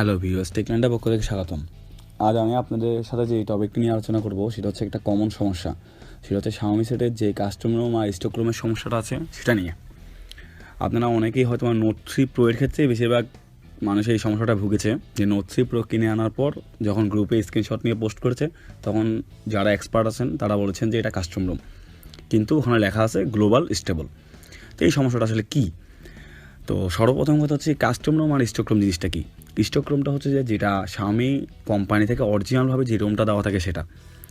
Hello viewers, টেকল্যান্ডের পক্ষ থেকে স্বাগতম। আজ আমি আপনাদের সাথে যে টপিকটি নিয়ে আলোচনা করব, সেটা হচ্ছে একটা কমন সমস্যা। সেটা হচ্ছে শাওমি সেটের যে কাস্টমার রুম আর স্টক রুমের সমস্যাটা আছে, সেটা নিয়ে। আপনারা অনেকেই হয়তো নোট থ্রি প্রো এর ক্ষেত্রে বেশিরভাগ মানুষ এই সমস্যাটা ভুগেছে, যে নোট থ্রি প্রো কিনে আনার পর যখন গ্রুপে স্ক্রিনশট নিয়ে পোস্ট করেছে, তখন যারা এক্সপার্ট আছেন, তারা বলেছেন যে এটা কাস্টম রুম কিন্তু ওখানে লেখা আছে গ্লোবাল স্টেবল তো এই সমস্যাটা আসলে কী? তো সর্বপ্রথম কথা হচ্ছে কাস্টম রুম আর স্টক রুম জিনিসটা কি? স্টক রুমটা হচ্ছে যে যেটা স্বামী কোম্পানি থেকে অরিজিনালভাবে যে রুমটা দেওয়া থাকে সেটা।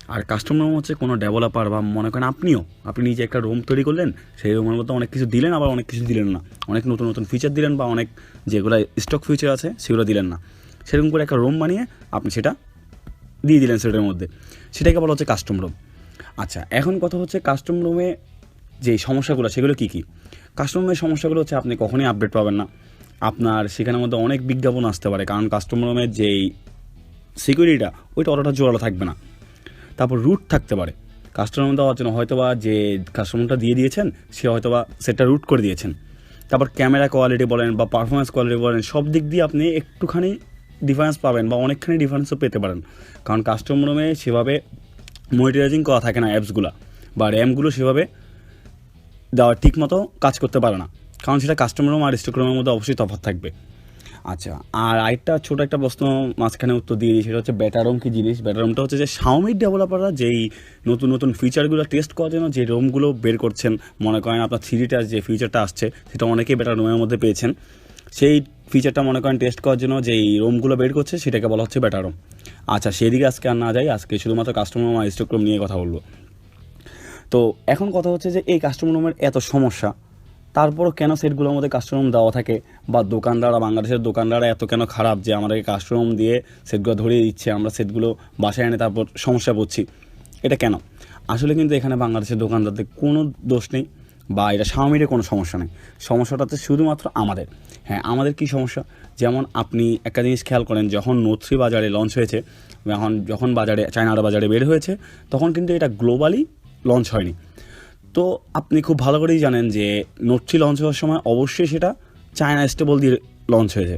আর কাস্টম রুম হচ্ছে কোনো ডেভেলপার বা মনে করেন আপনিও, আপনি নিজে একটা রুম তৈরি করলেন, সেই রুমের মধ্যে অনেক কিছু দিলেন, আবার অনেক কিছু দিলেন না। অনেক নতুন নতুন ফিচার দিলেন বা অনেক যেগুলো স্টক ফিচার আছে সেগুলো দিলেন না। সেরকম করে একটা রুম বানিয়ে আপনি সেটা দিয়ে দিলেন সেটার মধ্যে। সেটাকে বলা হচ্ছে কাস্টম রুম আচ্ছা এখন কথা হচ্ছে কাস্টম রুমে যে সমস্যাগুলো, সেগুলো কী কী? কাস্টম রুমের সমস্যাগুলো হচ্ছে আপনি কখনোই আপডেট পাবেন না। আপনার সেখানের মধ্যে অনেক বিজ্ঞাপন আসতে পারে, কারণ কাস্টম রুমের যেই সিকিউরিটিটা ওইটা অতটা জোরালো থাকবে না। তারপর রুট থাকতে পারে। কাস্টমার দেওয়ার জন্য হয়তোবা যে কাস্টমারটা দিয়ে দিয়েছেন, সে হয়তোবা সেটা রুট করে দিয়েছেন। তারপর ক্যামেরা কোয়ালিটি বলেন বা পারফরমেন্স কোয়ালিটি বলেন, সব দিক দিয়ে আপনি একটুখানি ডিফারেন্স পাবেন বা অনেকখানি ডিফারেন্সও পেতে পারেন। কারণ কাস্টমার রুমে সেভাবে মনিটারাইজিং করা থাকে না অ্যাপসগুলো বা র্যামগুলো সেভাবে দেওয়া ঠিক মতো কাজ করতে পারে না। কারণ সেটা কাস্টমার রুম আর স্টক রুমের মধ্যে অবশ্যই তফাৎ থাকবে। আচ্ছা আর আরেকটা ছোটো একটা প্রশ্ন মাঝখানে উত্তর দিয়ে দিই, সেটা হচ্ছে ব্যাটার রুম কী জিনিস? ব্যাটার রুমটা হচ্ছে যে শাওমির ডেভেলপাররা যেই নতুন নতুন ফিচারগুলো টেস্ট করার জন্য যে রুমগুলো বের করছেন, মনে করেন আপনার থ্রিটার যে ফিচারটা আসছে, সেটা অনেকেই ব্যাটার রুমের মধ্যে পেয়েছেন। সেই ফিচারটা মনে করেন টেস্ট করার জন্য যেই রুমগুলো বের করছে, সেটাকে বলা হচ্ছে ব্যাটার রুম আচ্ছা সেদিকে আজকে আর না যাই, আজকে শুধুমাত্র কাস্টমার আর স্টক রুম নিয়ে কথা বলব। তো এখন কথা হচ্ছে যে এই কাস্টমার রুমের এত সমস্যা তারপরও কেন সেটগুলোর মধ্যে কাস্টমার দেওয়া থাকে? বা দোকানদাররা, বাংলাদেশের দোকানদাররা এত কেন খারাপ যে আমাদেরকে কাস্টমার রুম দিয়ে সেটগুলো ধরিয়ে দিচ্ছে, আমরা সেটগুলো বাসায় এনে তারপর সমস্যা পড়ছি? এটা কেন? আসলে কিন্তু এখানে বাংলাদেশের দোকানদারদের কোনো দোষ নেই বা এটা স্বামীর কোনো সমস্যা নেই। সমস্যাটাতে শুধুমাত্র আমাদের। হ্যাঁ আমাদের কি সমস্যা? যেমন আপনি একটা জিনিস খেয়াল করেন, যখন নোথ্রি বাজারে লঞ্চ হয়েছে এখন যখন বাজারে, চায়নার বাজারে বের হয়েছে, তখন কিন্তু এটা গ্লোবালি লঞ্চ হয়নি। তো আপনি খুব ভালো করেই জানেন যে নোটটি লঞ্চ হওয়ার সময় অবশ্যই সেটা চায়না স্টেবল দিয়ে লঞ্চ হয়েছে।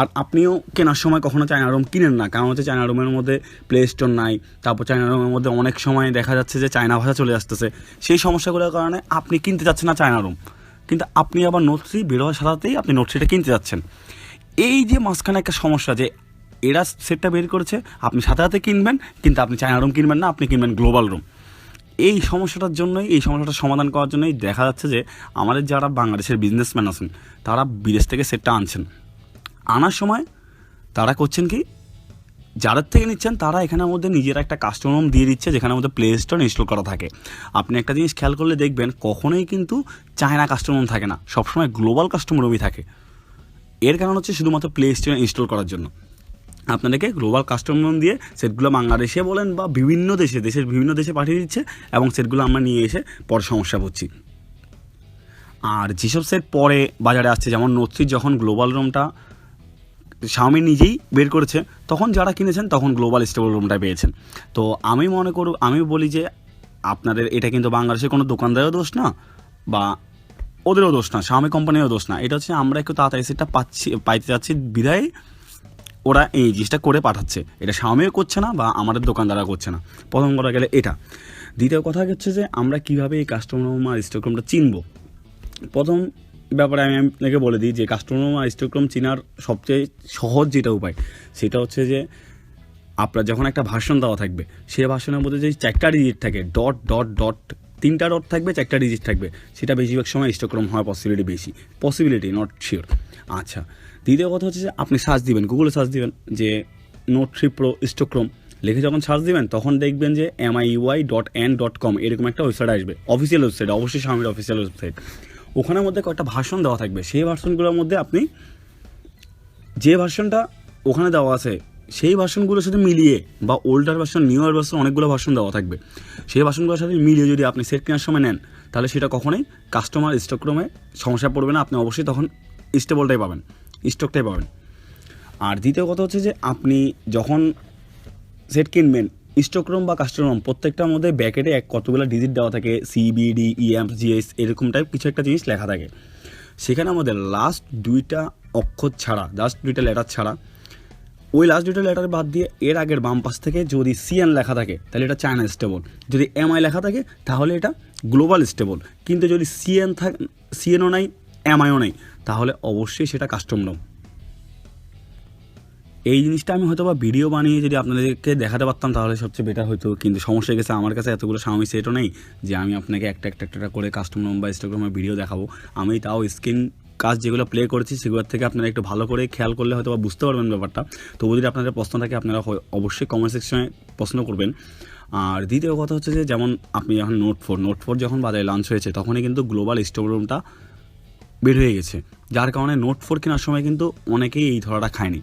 আর আপনিও কেনার সময় কখনো চায়না রুম কিনেন না, কারণ হচ্ছে চায়না রুমের মধ্যে প্লে স্টোর নাই, তারপর চায়না রুমের মধ্যে অনেক সময় দেখা যাচ্ছে যে চায়না ভাষা চলে আসতেছে। সেই সমস্যাগুলোর কারণে আপনি কিনতে যাচ্ছেন না চায়না রুম কিন্তু আপনি আবার নোট থ্রি বেরোয়ার সাথেই আপনি নোট থ্রিটা কিনতে যাচ্ছেন এই যে মাঝখানে একটা সমস্যা যে এরা সেটটা বের করেছে, আপনি সাথে সাথে কিনবেন, কিন্তু আপনি চায়না রুম কিনবেন না, আপনি কিনবেন গ্লোবাল রুম এই সমস্যাটার জন্যই, এই সমস্যাটার সমাধান করার জন্যই দেখা যাচ্ছে যে, আমাদের যারা বাংলাদেশের বিজনেসম্যান আছেন, তারা বিদেশ থেকে সেটটা আনছেন। আনার সময় তারা করছেন কি, যাদের থেকে নিচ্ছেন, তারা এখানের মধ্যে নিজেরা একটা কাস্টমার দিয়ে দিচ্ছে, যেখানের মধ্যে প্লে স্টোর ইনস্টল করা থাকে। আপনি একটা জিনিস খেয়াল করলে দেখবেন, কখনোই কিন্তু চায়না কাস্টমার থাকে না। সবসময় গ্লোবাল কাস্টমার রুমই থাকে। এর কারণ হচ্ছে শুধুমাত্র প্লে স্টোর ইনস্টল করার জন্য। আপনাদেরকে গ্লোবাল কাস্টমার দিয়ে সেটগুলো বাংলাদেশে বলেন বা বিভিন্ন দেশে, দেশের বিভিন্ন দেশে পাঠিয়ে দিচ্ছে এবং সেটগুলো আমরা নিয়ে এসে পরে সমস্যা পড়ছি আর যেসব সেট পরে বাজারে আসছে, যেমন নোটসির যখন গ্লোবাল রুমটা স্বামী নিজেই বের করেছে, তখন যারা কিনেছেন তখন গ্লোবাল স্টেবল রুমটা পেয়েছেন। তো আমি মনে করব আমি বলি যে আপনাদের, এটা কিন্তু বাংলাদেশের কোনো দোকানদারেরও দোষ না বা ওদেরও দোষ না স্বামী কোম্পানিরও দোষ না। এটা হচ্ছে আমরা একটু তাড়াতাড়ি সেটটা পাচ্ছি, পাইতে যাচ্ছি বিধায় ওরা এই জিনিসটা করে পাঠাচ্ছে। এটা স্বামীও করছে না বা আমাদের দোকানদাররা করছে না। প্রথম করা গেলে এটা। দ্বিতীয় কথা হচ্ছে যে আমরা কীভাবে এই কাস্টমার স্টকরুমটা চিনব? প্রথম ব্যাপারে আমি আপনাকে বলে দিই যে কাস্টমার স্টকরুম চেনার সবচেয়ে সহজ যেটা উপায়, সেটা হচ্ছে যে আপনার যখন একটা ভাষণ দেওয়া থাকবে সেই ভাষণের মধ্যে যে চারটা ডিজিট থাকে ডট ডট ডট তিনটা ডট থাকবে, চারটা ডিজিট থাকবে। সেটা বেশিরভাগ সময় স্টকরুম হওয়ার পসিবিলিটি বেশি। পসিবিলিটি নট শিওর আচ্ছা দ্বিতীয় কথা হচ্ছে যে আপনি সার্চ দিবেন গুগলে সার্চ দিবেন যে নোট থ্রি প্রো স্টোক্রোম লিখে যখন সার্চ দিবেন, তখন দেখবেন যে M I UI dot N dot com এরকম একটা ওয়েবসাইট আসবে। অফিসিয়াল ওয়েবসাইট অবশ্যই স্বামীর অফিসিয়াল ওয়েবসাইট ওখানের মধ্যে কয়েকটা ভাষণ দেওয়া থাকবে। সেই ভাষণগুলোর মধ্যে আপনি যে ভার্সনটা ওখানে দেওয়া আছে সেই ভার্সনগুলোর সাথে মিলিয়ে বা ওল্ডার ভার্সন নিউয়ার ভার্সন অনেকগুলো ভার্সন দেওয়া থাকবে। সেই ভার্সনগুলোর সাথে মিলিয়ে যদি আপনি সেট কেনার সময় নেন, তাহলে সেটা কখনোই কাস্টমার স্টকরুমে সমস্যা পড়বে না। আপনি অবশ্যই তখন স্টেবলটাই পাবেন স্টকটাই পাবেন। আর দ্বিতীয় কথা হচ্ছে যে আপনি যখন সেট কিনবেন স্টকরুম বা কাস্টমার প্রত্যেকটার মধ্যে ব্যাকেটে এক কতগুলো ডিজিট দেওয়া থাকে সিবিডি ইএম জিএস এরকম টাইপ কিছু একটা জিনিস লেখা থাকে। সেখানে আমাদের লাস্ট দুইটা অক্ষর ছাড়া লাস্ট দুইটা লেটার ছাড়া ওই লাস্ট ডিটেল লেটার বাদ দিয়ে এর আগের বাম পাশ থেকে যদি সিএন লেখা থাকে, তাহলে এটা চায়না স্টেবল যদি এমআই লেখা থাকে, তাহলে এটা গ্লোবাল স্টেবল কিন্তু যদি সিএন থাক সিএনও নাই এমআইও নাই, তাহলে অবশ্যই সেটা কাস্টম নাম এই জিনিসটা আমি হয়তো বা ভিডিও বানিয়ে যদি আপনাদেরকে দেখাতে পারতাম, তাহলে সবচেয়ে বেটার হতো কিন্তু সমস্যা গেছে, আমার কাছে এতগুলো স্বামী সেটও নেই যে আমি আপনাকে একটা একটা একটা করে কাস্টম নাম বা ইনস্টাগ্রামের ভিডিও দেখাবো। আমি তাও স্ক্রিন কাজ যেগুলো প্লে করেছি সেগুলোর থেকে আপনারা একটু ভালো করে খেয়াল করলে হয়তো বা বুঝতে পারবেন ব্যাপারটা। তবু যদি আপনাদের প্রশ্ন থাকে, আপনারা অবশ্যই কমেন্ট সেকশনে প্রশ্ন করবেন। আর দ্বিতীয় কথা হচ্ছে যে, যেমন আপনি যখন নোট ফোর নোট ফোর যখন বাজারে লঞ্চ হয়েছে, তখনই কিন্তু গ্লোবাল স্টোর রুমটা বের হয়ে গেছে। যার কারণে নোট ফোর কেনার সময় কিন্তু অনেকেই এই ধরাটা খায়নি।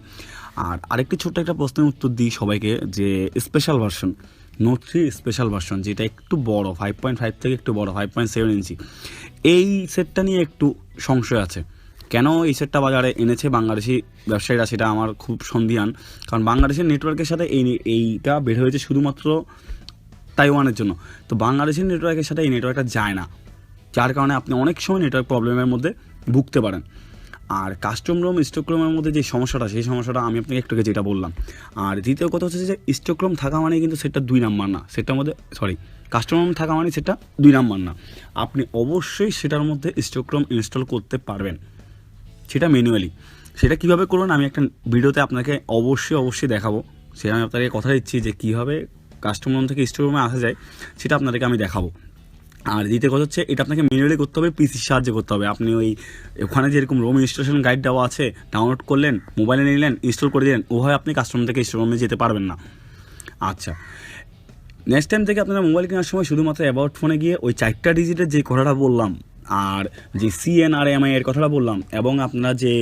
আর আরেকটি ছোট্ট একটা প্রশ্নের উত্তর দিই সবাইকে, যে special version note three special version যেটা একটু বড় ফাইভ পয়েন্ট ফাইভ থেকে একটু বড় ফাইভ পয়েন্ট সেভেন ইঞ্চি এই সেটটা নিয়ে একটু সংশয় আছে। কেন এই সেটটা বাজারে এনেছে বাংলাদেশি ব্যবসায়ীরা সেটা আমার খুব সন্ধিহান। কারণ বাংলাদেশের নেটওয়ার্কের সাথে এই এইটা বের হয়েছে শুধুমাত্র তাইওয়ানের জন্য। তো বাংলাদেশের নেটওয়ার্কের সাথে এই নেটওয়ার্কটা যায় না। যার কারণে আপনি অনেক সময় নেটওয়ার্ক প্রবলেমের মধ্যে ভুগতে পারেন। আর কাস্টম রুম স্টক রুমের মধ্যে যে সমস্যাটা, সেই সমস্যাটা আমি আপনাকে একটু যেটা বললাম। আর দ্বিতীয় কথা হচ্ছে যে স্টক রুম থাকা মানে কিন্তু সেটা দুই নাম্বার না, সেটার মধ্যে সরি কাস্টম রুম থাকা মানে সেটা দুই নাম্বার না। আপনি অবশ্যই সেটার মধ্যে স্টক রুম ইনস্টল করতে পারবেন, সেটা ম্যানুয়ালি সেটা কীভাবে করবেন আমি একটা ভিডিওতে আপনাকে অবশ্যই অবশ্যই দেখাবো। সেটা আমি আপনাকে কথা দিচ্ছি যে কীভাবে কাস্টম রুম থেকে স্টোর রুমে আসা যায়, সেটা আপনাদেরকে আমি দেখাবো। আর দ্বিতীয় কথা হচ্ছে, এটা আপনাকে ম্যানুয়ালি করতে হবে পিসির সাহায্যে করতে হবে। আপনি ওই ওখানে যেরকম রোম ইনস্টলেশন গাইড দেওয়া আছে ডাউনলোড করলেন মোবাইলে নিলেন ইনস্টল করে দিলেন, ওভাবে আপনি কাস্টমার থেকে স্টোর রুমে যেতে পারবেন না। আচ্ছা। নেক্সট টাইম থেকে আপনারা মোবাইল কেনার সময় শুধুমাত্র অ্যাবাউট ফোনে গিয়ে ওই চারটা ডিজিটের যে কথাটা বললাম, আর যে সিএন আর এমআই এর কথাটা বললাম, এবং আপনারা যে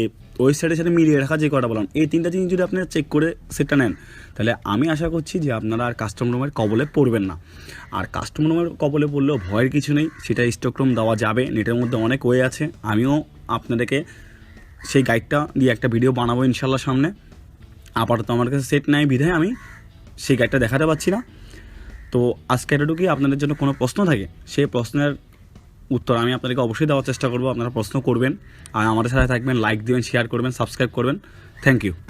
ওয়েবসাইটের সাথে মিলিয়ে রাখা যে কথাটা বললাম, এই তিনটা জিনিস যদি আপনারা চেক করে সেটটা নেন, তাহলে আমি আশা করছি যে আপনারা আর কাস্টম রুমের কবলে পড়বেন না। আর কাস্টম রুমের কবলে পড়লেও ভয়ের কিছু নেই, সেটা স্টক রুম দেওয়া যাবে নেটের মধ্যে অনেক ওয়ে আছে। আমিও আপনাদেরকে সেই গাইডটা দিয়ে একটা ভিডিও বানাবো ইনশাল্লাহ সামনে। আপাতত আমার কাছে সেট নাই বিধায় আমি সেই গাইডটা দেখাতে পারছি না। তো আজকে এতটুকুই, আপনাদের জন্য কোনো প্রশ্ন থাকে, সেই প্রশ্নের উত্তর আমি আপনাদেরকে অবশ্যই দেওয়ার চেষ্টা করব। আপনারা প্রশ্ন করবেন আর আমাদের সাথে থাকবেন লাইক দিবেন শেয়ার করবেন সাবস্ক্রাইব করবেন। Thank you